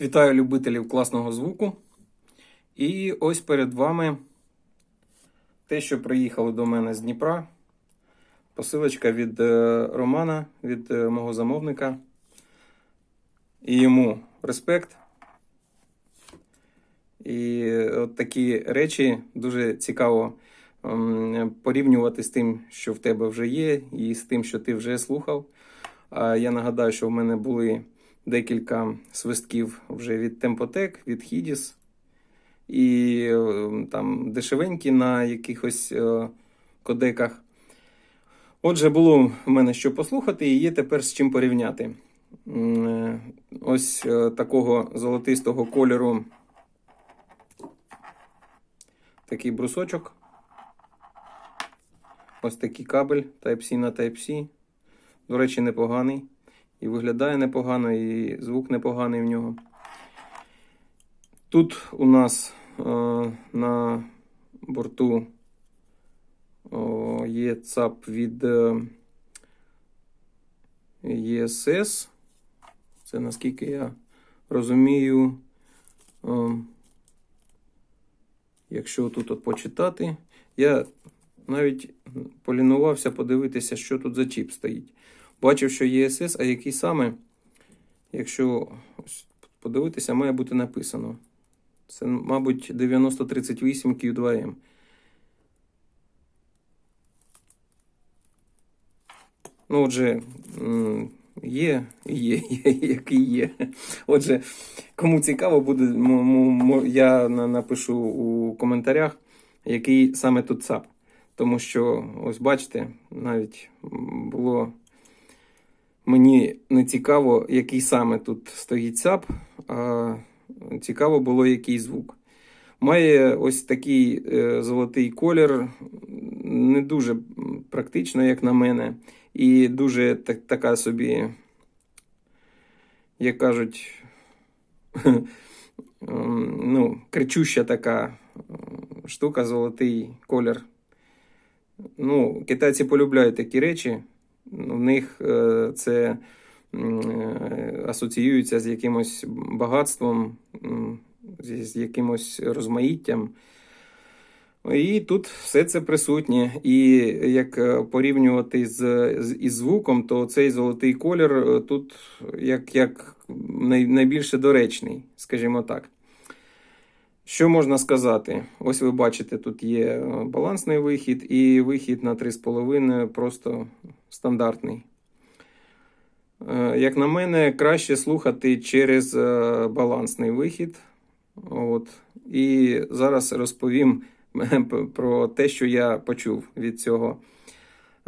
Вітаю любителів класного звуку. І ось перед вами те, що приїхало до мене з Дніпра. Посилочка від е, Романа, від е, мого замовника. І йому респект. І от такі речі дуже цікаво порівнювати з тим, що в тебе вже є, і з тим, що ти вже слухав. Я нагадаю, що в мене були декілька свистків вже від Темпотек, від Хідіс. І е, там дешевенькі на якихось е, кодеках. Отже, було в мене що послухати, і є тепер з чим порівняти. Е, Ось е, такого золотистого кольору. Такий брусочок. Ось такий кабель Type-C на Type-C. До речі, непоганий. І виглядає непогано, і звук непоганий в нього. Тут у нас е, на борту о, є ЦАП від е, ЄСС. Це наскільки я розумію. Е, якщо тут от почитати, я навіть полінувався подивитися, що тут за чіп стоїть. Бачив, що ЄСС, а який саме, якщо подивитися, має бути написано. Це, мабуть, 9038 Q2M. Ну, отже, є, є, є, який є. Отже, кому цікаво буде, я напишу у коментарях, який саме тут ЦАП. Тому що, ось бачите, навіть було мені не цікаво, який саме тут стоїть ЦАП, а цікаво було, який звук. Має ось такий е, золотий колір, не дуже практично, як на мене, і дуже так, така собі, як кажуть, ем, ну, кричуща така е, штука, золотий колір. Ну, китайці полюбляють такі речі. В них е, це е, асоціюється з якимось багатством, з якимось розмаїттям. І тут все це присутнє. І як е, порівнювати з, з із звуком, то цей золотий колір тут як, як най, найбільше доречний, скажімо так. Що можна сказати? Ось ви бачите, тут є балансний вихід і вихід на 3,5 просто стандартний. Е, Як на мене, краще слухати через е, балансний вихід. От. І зараз розповім про те, що я почув від цього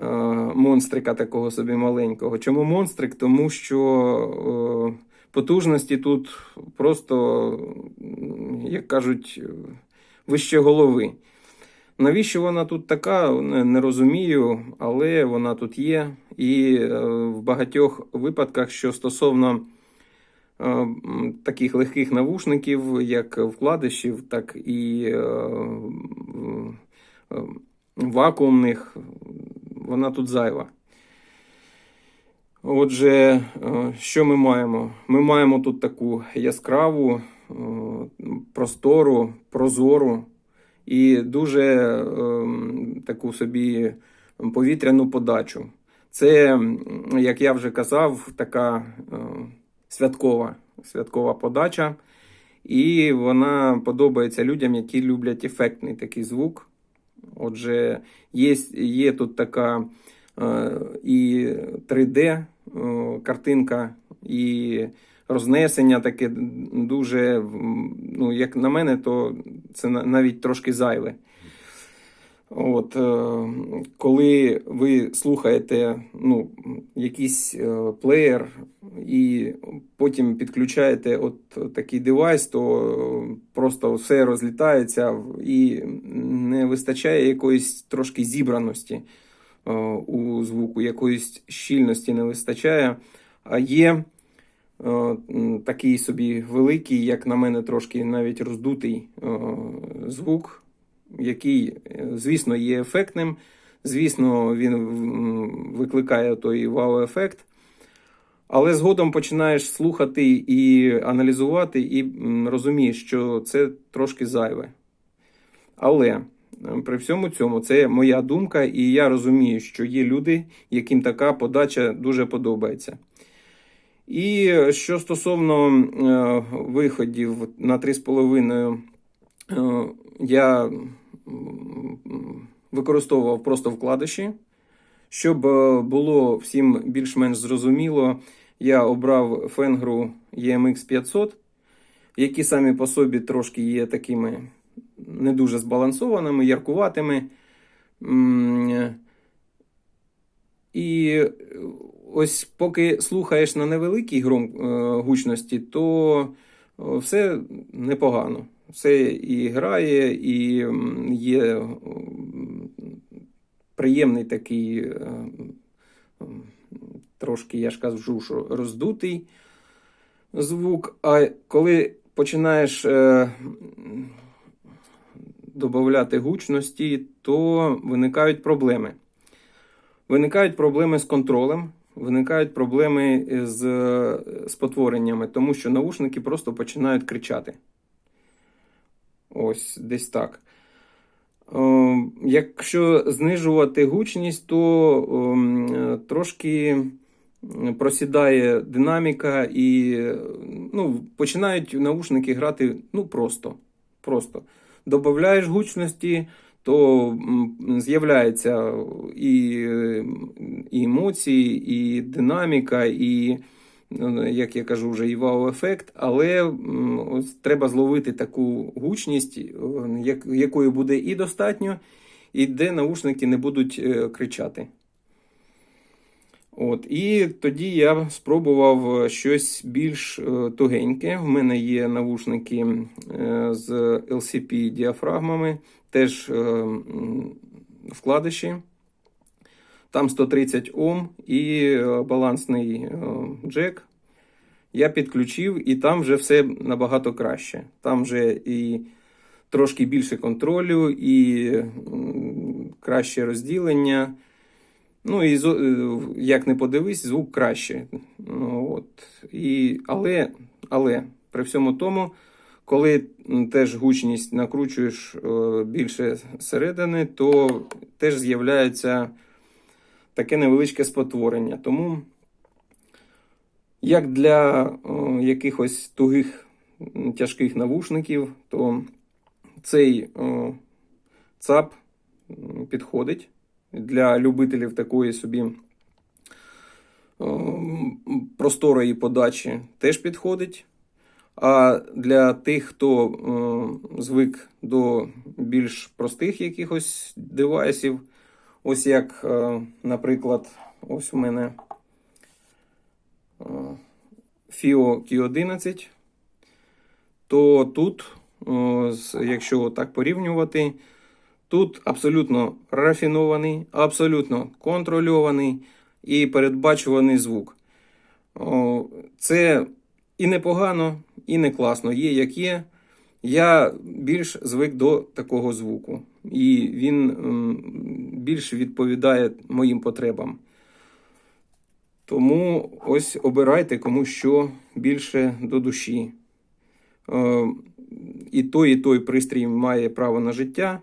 е, монстрика такого собі маленького. Чому монстрик? Тому що потужності тут просто, як кажуть, вище голови. Навіщо вона тут така, не розумію, але вона тут є. І е, в багатьох випадках, що стосовно е, таких легких навушників, як вкладишів, так і е, вакуумних, вона тут зайва. Отже, що ми маємо? Ми маємо тут таку яскраву, простору, прозору і дуже ем, таку собі повітряну подачу. Це, як я вже казав, така е, святкова, святкова подача, і вона подобається людям, які люблять ефектний такий звук. Отже, є, є тут така е, і 3D е, і рознесення таке дуже, ну, як на мене, то це навіть трошки зайве. От, е, коли ви слухаєте ну, якийсь е, плеєр і потім підключаєте от такий девайс, то просто все розлітається і не вистачає якоїсь трошки зібраності е, у звуку, якоїсь щільності не вистачає. А є такий собі великий, як на мене, трошки навіть роздутий е, звук, який, е, звісно, є ефектним. Звісно, він викликає той вау-ефект. Але згодом починаєш слухати і аналізувати, і розумієш, що це трошки зайве. Але е, при всьому цьому це моя думка, і я розумію, що є люди, яким така подача дуже подобається. І що стосовно е, виходів на 3,5, е, я використовував просто вкладиші. Щоб е, було всім більш-менш зрозуміло, я обрав фенгру EMX 500, які самі по собі трошки є такими не дуже збалансованими, яркуватими. І ось поки слухаєш на невеликій гром, е, гучності, то е, все непогано. Все і грає, і є приємний такий, е, трошки, я ж кажу, що роздутий звук. А коли починаєш е, додати гучності, то виникають проблеми. Виникають проблеми з контролем, виникають проблеми з е, спотвореннями, тому що наушники просто починають кричати. Ось десь так. Е, Якщо знижувати гучність, то ем, е, трошки просідає динаміка і е, ну, починають наушники грати ну, просто. просто. Додаєш гучності, то з'являється і, і емоції, і динаміка, і, е, як я кажу, вже і вау-ефект, але ось треба зловити таку гучність, якої буде і достатньо, і де наушники не будуть е, кричати. От, і тоді я спробував щось більш е, тугеньке. В мене є навушники е, з LCP діафрагмами, теж е, вкладиші. Там 130 Ом і е, балансний е, джек. Я підключив, і там вже все набагато краще. Там вже і трошки більше контролю, і краще розділення. Ну і як не подивись, звук краще. Ну, от. І, але, але при всьому тому, коли теж гучність накручуєш е, більше середини, то теж з'являється таке невеличке спотворення. Тому, як для е, якихось тугих тяжких навушників, то цей е, ЦАП підходить для любителів такої собі просторої подачі теж підходить. А для тих, хто е, звик до більш простих якихось девайсів, ось як, е, наприклад, ось у мене е, FIO Q11, то тут, якщо так порівнювати, Тут абсолютно рафінований, абсолютно контрольований і передбачуваний звук. Це і непогано, і не класно. Є як є. Я більш звик до такого звуку, і він більш відповідає моїм потребам. Тому ось обирайте кому що більше до душі. Е, І той, і той пристрій має право на життя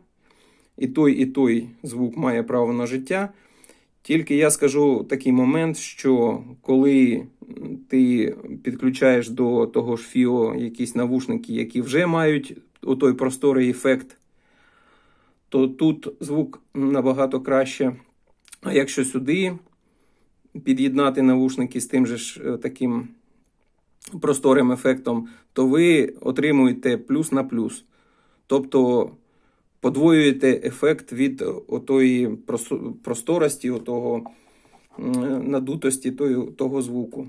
і той, і той звук має право на життя. Тільки я скажу такий момент, що коли ти підключаєш до того ж Фіо якісь навушники, які вже мають отой просторий ефект, то тут звук набагато краще. А якщо сюди під'єднати навушники з тим же ж е, таким просторим ефектом, то ви отримуєте плюс на плюс. Тобто подвоюєте ефект від отої просторості, отого надутості того звуку.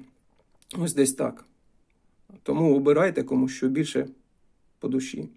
Ось десь так. Тому обирайте кому що більше по душі.